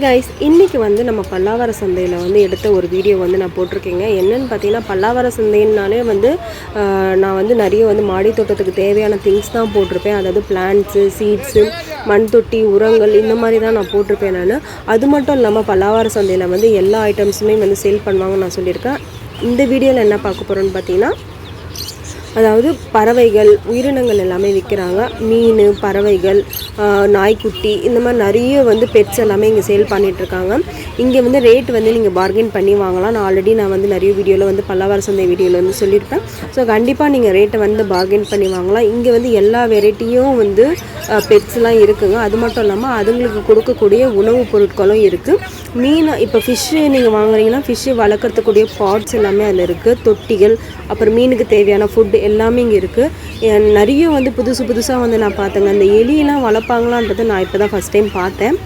Guys இன்றைக்கி வந்து நம்ம பல்லாவர சந்தையில் வந்து எடுத்த ஒரு வீடியோ வந்து நான் போட்டிருக்கேங்க. என்னென்னு பார்த்தீங்கன்னா பல்லாவர சந்தைன்னாலே வந்து நான் வந்து நிறைய வந்து மாடி தோட்டத்துக்கு தேவையான திங்ஸ் தான் போட்டிருப்பேன். அதாவது பிளான்ட்ஸு சீட்ஸு மண் தொட்டி உரங்கள் இந்த மாதிரி தான் நான் போட்டிருப்பேன் நான். அது மட்டும் இல்லாமல் பல்லாவர சந்தையில் வந்து எல்லா ஐட்டம்ஸுமே வந்து சேல் பண்ணுவாங்கன்னு நான் சொல்லியிருக்கேன். இந்த வீடியோவில் என்ன பார்க்க போகிறோன்னு பார்த்தீங்கன்னா அதாவது பறவைகள் உயிரினங்கள் எல்லாமே விற்கிறாங்க. மீன் பறவைகள் நாய்க்குட்டி இந்த மாதிரி நிறைய வந்து பெட்ஸ் எல்லாமே இங்கே சேல் பண்ணிகிட்ருக்காங்க இங்கே வந்து ரேட் வந்து நீங்கள் பார்கெயின் பண்ணி வாங்கலாம். நான் ஆல்ரெடி நான் வந்து நிறைய வீடியோவில் வந்து பல்லாவார சந்தை வீடியோவில் வந்து சொல்லியிருப்பேன். ஸோ கண்டிப்பாக நீங்கள் ரேட்டை வந்து பார்கெயின் பண்ணி வாங்கலாம். இங்கே வந்து எல்லா வெரைட்டியும் வந்து பெட்ஸ்லாம் இருக்குங்க. அது மட்டும் இல்லாமல் அதுங்களுக்கு கொடுக்கக்கூடிய உணவுப் பொருட்களும் இருக்குது மீன் இப்போ ஃபிஷ்ஷு நீங்கள் வாங்குறீங்கன்னா ஃபிஷ்ஷு வளர்க்குறதுக்கூடிய பாட்ஸ் எல்லாமே அதில் இருக்குது தொட்டிகள் அப்புறம் மீனுக்கு தேவையான ஃபுட் எல்லாமே இங்கே இருக்குது நிறைய வந்து புதுசு புதுசாக வந்து நான் பார்த்தேங்க. அந்த எலியெல்லாம் வளர்ப்பாங்களான்றது நான் இப்போ தான் ஃபஸ்ட் டைம் பார்த்தேன்.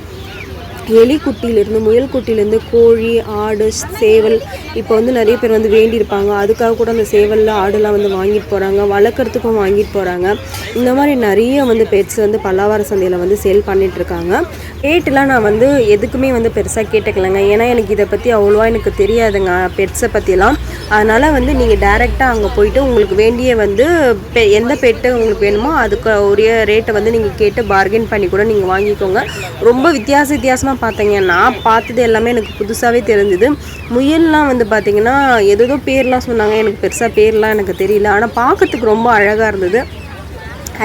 எலி குட்டியிலேருந்து முயல் குட்டியிலேருந்து கோழி ஆடு சேவல் இப்போ வந்து நிறைய பேர் வந்து வேண்டியிருப்பாங்க. அதுக்காக கூட அந்த சேவலில் ஆடுலாம் வந்து வாங்கிட்டு போகிறாங்க வளர்க்குறதுக்கும் வாங்கிட்டு போகிறாங்க இந்த மாதிரி நிறைய வந்து பெட்ஸ் வந்து பல்லாவார சந்தையில் வந்து சேல் பண்ணிகிட்ருக்காங்க ரேட்டெலாம் நான் வந்து எதுக்குமே வந்து பெருசாக கேட்டுக்கலைங்க. ஏன்னா எனக்கு இதை பற்றி அவ்வளோவா எனக்கு தெரியாதுங்க பெட்ஸை பற்றிலாம் அதனால் வந்து நீங்கள் டேரெக்டாக அங்கே போயிட்டு உங்களுக்கு வேண்டிய வந்து பெ எந்த பெட்டு உங்களுக்கு வேணுமோ அதுக்கு உரிய ரேட்டை வந்து நீங்கள் கேட்டு பார்கெயின் பண்ணி கூட நீங்கள் வாங்கிக்கோங்க. ரொம்ப வித்தியாச வித்தியாசமாக பார்த்தீங்க நான் பார்த்தது எல்லாமே எனக்கு புதுசாகவே தெரிஞ்சுது. முயல்லாம் வந்து பார்த்தீங்கன்னா ஏதோ பேர்லாம் சொன்னாங்க. எனக்கு பெருசாக பேர்லாம் எனக்கு தெரியல. ஆனால் பார்க்கறதுக்கு ரொம்ப அழகாக இருந்தது.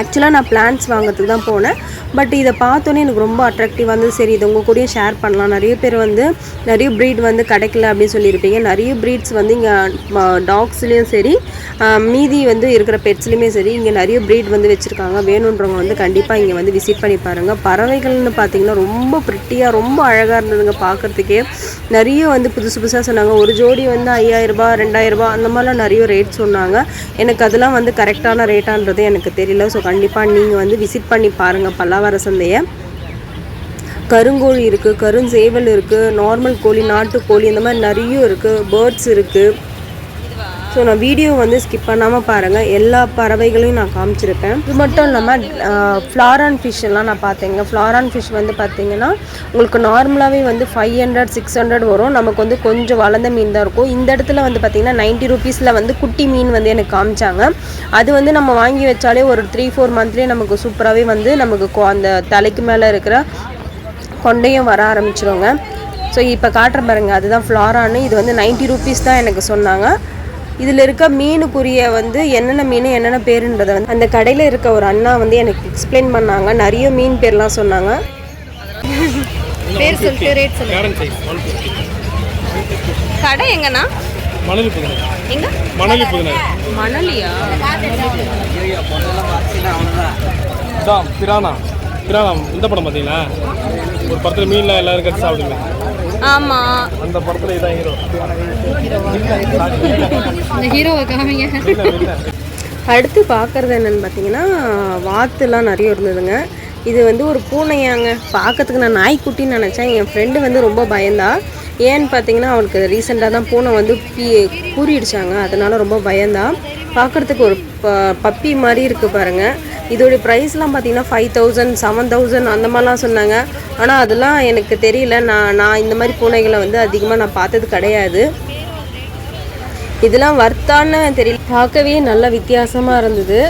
ஆக்சுவலாக நான் பிளான்ஸ் வாங்குறதுக்கு தான் போனேன். பட் இதை பார்த்தோன்னே எனக்கு ரொம்ப அட்ராக்டிவாக வந்து சரி இது உங்கள் கூடயும் ஷேர் பண்ணலாம். நிறைய பேர் வந்து நிறைய ப்ரீட் வந்து கிடைக்கல அப்படின்னு சொல்லியிருப்பீங்க. நிறைய ப்ரீட்ஸ் வந்து இங்கே டாக்ஸ்லேயும் சரி மீதி வந்து இருக்கிற பெட்ஸ்லேயுமே சரி இங்கே நிறைய ப்ரீட் வந்து வச்சுருக்காங்க. வேணுன்றவங்க வந்து கண்டிப்பாக இங்கே வந்து விசிட் பண்ணி பாருங்கள் பறவைகள்னு பார்த்தீங்கன்னா ரொம்ப ப்ரிட்டியாக ரொம்ப அழகாக இருந்ததுங்க பார்க்குறதுக்கே. நிறைய வந்து புதுசு புதுசாக சொன்னாங்க. ஒரு ஜோடி வந்து ஐயாயிரரூபா ரெண்டாயிரரூபா அந்த மாதிரிலாம் நிறைய ரேட் சொன்னாங்க. எனக்கு அதெல்லாம் வந்து கரெக்டான ரேட்டான்றது எனக்கு தெரியல. ஸோ கண்டிப்பாக நீங்கள் வந்து விசிட் பண்ணி பாருங்கள் பல்லாவர சந்தையை கருங்கோழி இருக்குது கருஞ்சேவல் இருக்குது நார்மல் கோழி நாட்டுக்கோழி இந்த மாதிரி நிறைய இருக்குது பேர்ட்ஸ் இருக்குது ஸோ நான் வீடியோ வந்து ஸ்கிப் பண்ணாமல் பாருங்கள் எல்லா பறவைகளையும் நான் காமிச்சிருப்பேன். இது மட்டும் இல்லாமல் ஃப்ளாரான் ஃபிஷ் எல்லாம் நான் பார்த்தேங்க. ஃப்ளாரான் ஃபிஷ் வந்து பார்த்தீங்கன்னா உங்களுக்கு நார்மலாகவே வந்து ஃபைவ் ஹண்ட்ரட் சிக்ஸ் ஹண்ட்ரட் வரும். நமக்கு வந்து கொஞ்சம் வளர்ந்த மீன் தான் இருக்கும். இந்த இடத்துல வந்து பார்த்தீங்கன்னா நைன்ட்டி ருபீஸில் வந்து குட்டி மீன் வந்து எனக்கு காமிச்சாங்க. அது வந்து நம்ம வாங்கி வச்சாலே ஒரு த்ரீ ஃபோர் மந்த்லேயே நமக்கு சூப்பராகவே வந்து நமக்கு கொ- அந்த தலைக்கு மேலே இருக்கிற கொண்டையும் வர ஆரம்பிச்சிருவோங்க ஸோ இப்போ காட்டுற பாருங்க. அதுதான் ஃப்ளாரான்னு இது வந்து நைன்ட்டி ருபீஸ் தான் எனக்கு சொன்னாங்க. இதில் இருக்க மீனுக்குரிய வந்து என்னென்ன மீன் என்னென்ன பேருன்றதை வந்து அந்த கடையில் இருக்க ஒரு அண்ணா வந்து எனக்கு எக்ஸ்பிளைன் பண்ணாங்க. நிறைய மீன் பேர்லாம் சொன்னாங்க. பேர் சொல்லிட்டு ரேட் சொல்லு கேரன் சைஸ் ஒன் ஃபிஃப்டி கடை எங்கண்ணா? மணலி எங்க? மணலி மணலியா? இதான் பிரானா. பிரானா இந்த படம் பார்த்தீங்களா? ஒரு படத்தில் மீன்லாம் எல்லாரும் கட்டி சாப்பிடுங்க ஆமா. அந்த படத்தில் இதான் ஹீரோ இந்த ஹீரோவை காமிங்க. அடுத்து பார்க்குறது என்னென்னு பார்த்தீங்கன்னா வாத்துலாம் நிறைய இருந்ததுங்க. இது வந்து ஒரு பூனையாங்க. பார்க்கறதுக்கு நான் நாய்க்குட்டின்னு நினச்சேன். என் ஃப்ரெண்டு வந்து ரொம்ப பயந்தா. ஏன்னு பார்த்தீங்கன்னா அவளுக்கு ரீசெண்டாக தான் பூனை வந்து பீ கூறிடுச்சாங்க. அதனால ரொம்ப பயந்தா. பார்க்குறதுக்கு ஒரு ப பப்பி மாதிரி இருக்குது பாருங்கள் இதோடைய ப்ரைஸ்லாம் பார்த்தீங்கன்னா ஃபைவ் தௌசண்ட் செவன் தௌசண்ட் அந்த மாதிரிலாம் சொன்னாங்க. ஆனால் அதெல்லாம் எனக்கு தெரியல. நான் நான் இந்த மாதிரி பூனைகளை வந்து அதிகமாக நான் பார்த்தது கிடையாது. இதெல்லாம் வர்த்தான்னு தெரியல. பார்க்கவே நல்ல வித்தியாசமாக இருந்தது.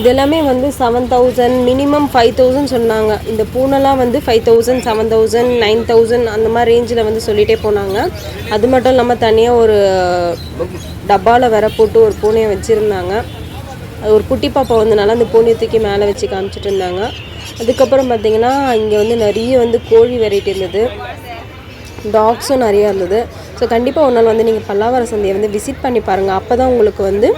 இதெல்லாமே வந்து seven thousand minimum five thousand சொன்னாங்க. இந்த பூனைலாம் வந்து five thousand seven thousand nine thousand அந்த மாதிரி ரேஞ்சில் வந்து சொல்லிகிட்டே போனாங்க. அது மட்டும் இல்லாமல் தனியாக ஒரு டப்பாவில் வர போட்டு ஒரு பூனையை வச்சுருந்தாங்க. அது ஒரு குட்டி பாப்பா வந்தனால அந்த பூனையை தூக்கி மேலே வச்சு காமிச்சிட்டு இருந்தாங்க. அதுக்கப்புறம் பார்த்தீங்கன்னா இங்கே வந்து நிறைய வந்து கோழி வெரைட்டி இருந்தது. டாக்ஸும் நிறையா இருந்தது. ஸோ கண்டிப்பாக ஒரு நாள் வந்து நீங்கள் பல்லாவர சந்தையை வந்து விசிட் பண்ணி பாருங்கள் அப்போ தான் உங்களுக்கு வந்து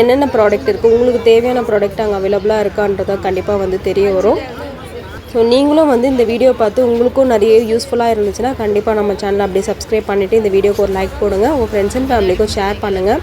என்னென்ன ப்ராடக்ட் இருக்குது உங்களுக்கு தேவையான ப்ராடக்ட் அங்கே அவைலபிளாக இருக்கான்றதை கண்டிப்பாக வந்து தெரிய வரும். ஸோ நீங்களும் வந்து இந்த வீடியோ பார்த்து உங்களுக்கும் நிறைய யூஸ்ஃபுல்லாக இருந்துச்சுன்னா கண்டிப்பாக நம்ம சேனலை அப்படியே சப்ஸ்கிரைப் பண்ணிவிட்டு இந்த வீடியோக்கு ஒரு லைக் போடுங்க. உங்கள் ஃப்ரெண்ட்ஸ் அண்ட் ஃபேமிலிக்கும் ஷேர் பண்ணுங்கள்